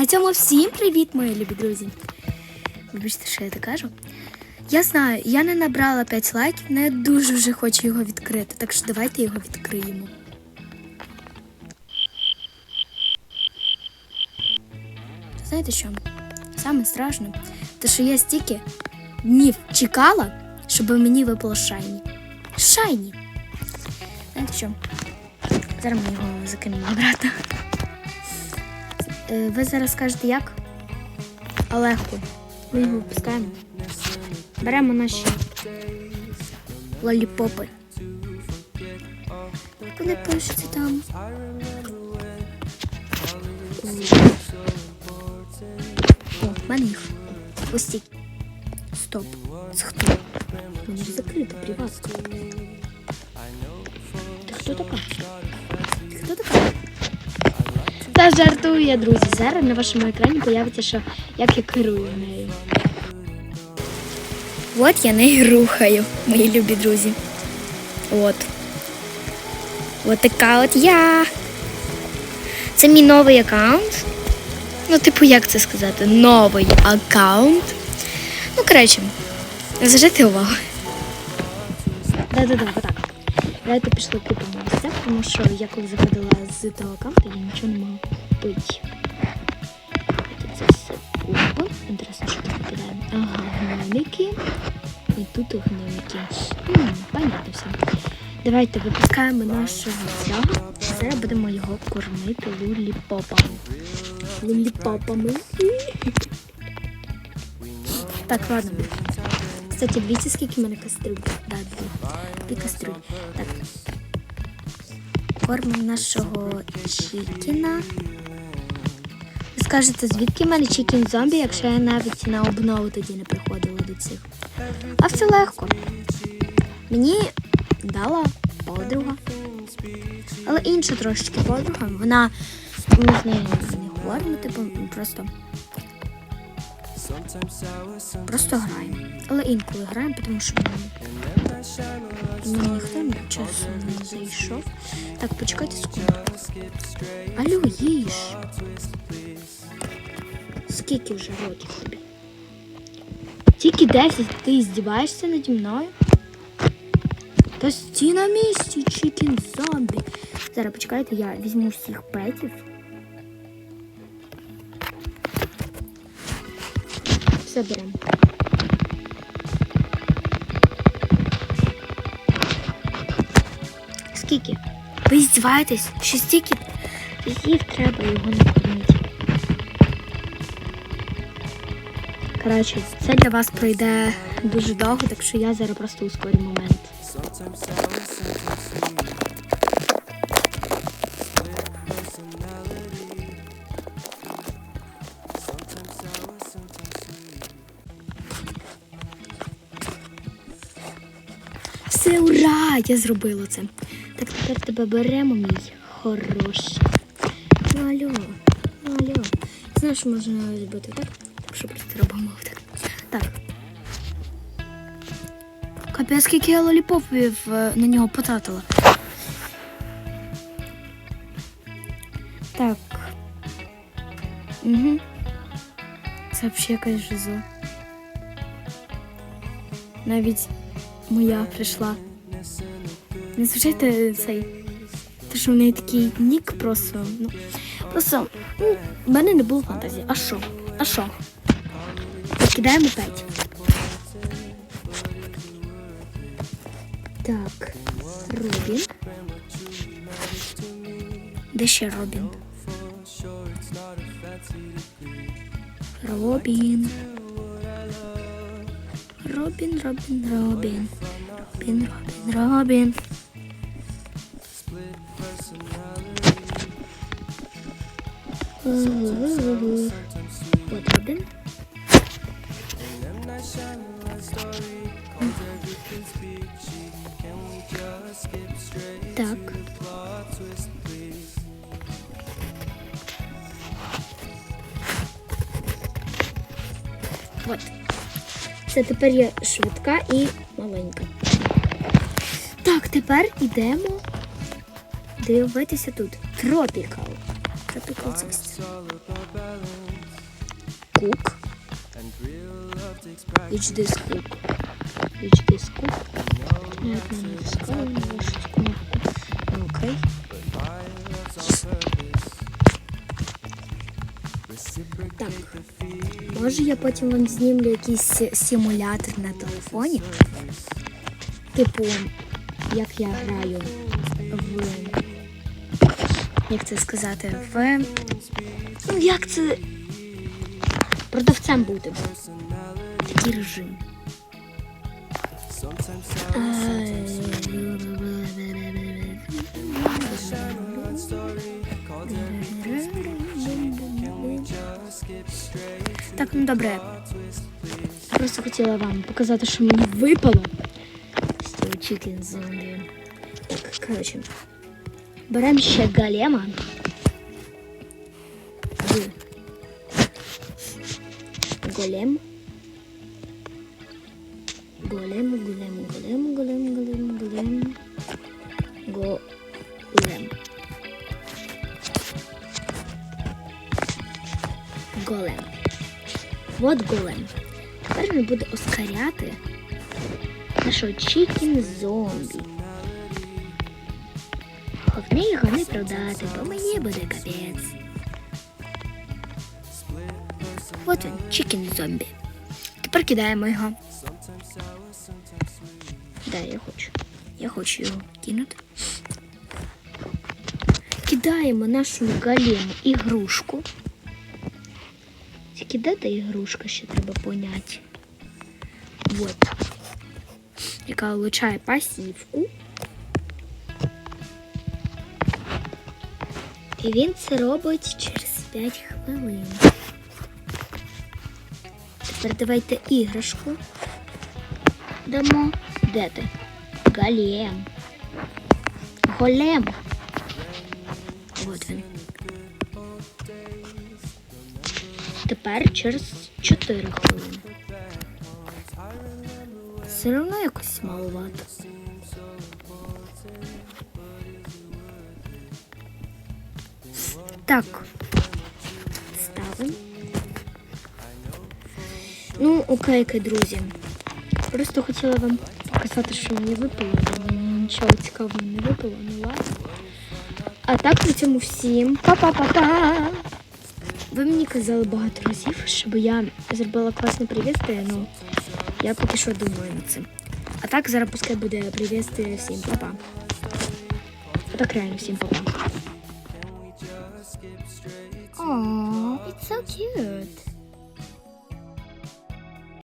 На цьому всім привіт, мої любі друзі. Вибачте, що я так кажу. Я знаю, я не набрала 5 лайків, але я дуже вже хочу його відкрити, так що давайте його відкриємо. Знаєте що? Саме страшне, те, що я стільки днів чекала, щоб мені випало шайні. Шайні! Знаєте що? Зараз ми його закинемо обратно. Е, Ви зараз скажете як? А легко. Ми його впускаємо. Беремо наші лоліпопи. Як вони пишуться там? О, в мене їх. Ось ті. Стоп. Це хто? Мені ж закрито. Ти хто така? Ти хто така? Та жартую я, друзі. Зараз на вашому екрані появиться, що як я керую нею. От я нею рухаю, мої любі друзі. От. От така от я. Це мій новий аккаунт. Ну, типу, як це сказати? Новий аккаунт. Ну, коротше, зажити увагу. Да-да-да, отак. Давайте пішли купимо ось це, тому що я коли заходила з того аккаунту, я нічого не могла купити. Тут це все купа. Інтересно, що тут випадає. Ага, гномики. І тут гномики. Понятно все. Давайте випускаємо нашого цього. Зараз будемо його кормити луліпопами. Луліпопами. Так, ладно. Кстати, дивіться, скільки в мене кастрюль. Да, дві. Дві кастрюлі. Так. Кормимо нашого чікіна. Скажете, звідки в мене чікін зомбі, якщо я навіть на обнову тоді не приходила до цих. А все легко. Мені дала подруга. Але інша трошечки подруга. Вона ми з нею не говоримо, типу, просто. Просто граємо. Але інколи граємо, тому що мені ніхто ні часу не зайшов. Так, почекайте секунду. Алло, їж. Скільки вже років тобі? Тільки 10, ти здіваєшся наді мною? Та стій на місці, чікін зомбі. Зараз почекайте, я візьму всіх петів. Все. Скільки? Ви здіваєтесь? Що стільки? Їх треба його накормити. Коротше, це для вас пройде дуже довго, так що я зараз просто ускорю момент. Все, ура! Я зробила це. Так тепер тебе беремо, мій хороший. Ну алло, ну алло. Знаєш, можна зробити так? Так що просто робимо так. Так. Капець, скільки я лоліпопів е, на нього потратила. Так. Угу. Це взагалі якась жиза. Навіть моя прийшла. Не зважайте цей. Те, що в неї такий нік просто. Ну, просто ну, в мене не було фантазії. А що? А що? Кидаємо п'ять. Так, Робін. Де ще Робін? Робін. Робін, Робін, Робін. Робін, Робін, Робін. От Робін. Так. От. Це тепер є швидка і маленька. Так, тепер йдемо дивитися тут. Тропікал. Тропікал це. cook? Which this cook? Which this cook? Я Окей. Так. Може я потім вам знімлю якийсь симулятор на телефоні? Типу, як я граю в. Як це сказати? В. Ну, як це. Продавцем бути. Такий режим. Так, ну добре. Просто хотіла вам показати, що мені випало Chicken. Так, коротше. Беремо ще голема. Голем. Голем, голем, голем, голем, голем, голем. Голем. Голем. От голем. Тепер він буде оскаряти нашого чікін зомбі. Головне його не продати, бо мені буде капець. От він, чікін зомбі. Тепер кидаємо його. Да, я хочу. Я хочу його кинути. Кидаємо нашу голему ігрушку. Тільки де та ігрушка ще треба поняти. Вот. Яка влучає пасівку. І він це робить через 5 хвилин. Тепер давайте іграшку. Дамо. Де ти? Голем. Голем. От він. Тепер через 4 хвилини. Все одно якось маловато. Так. Ставимо. Ну, окейки, друзі. Просто хотіла вам показати, що мені випало. Мені Нічого цікавого не випало, ну ладно. А так на цьому всім. Па-па-па-па! Ви мені казали багато разів, щоб я зробила класне привіт, ну я поки що думаю над цим. А так зараз пускай буде привіт всім папа. А так реально всім папа. Aww, it's so cute.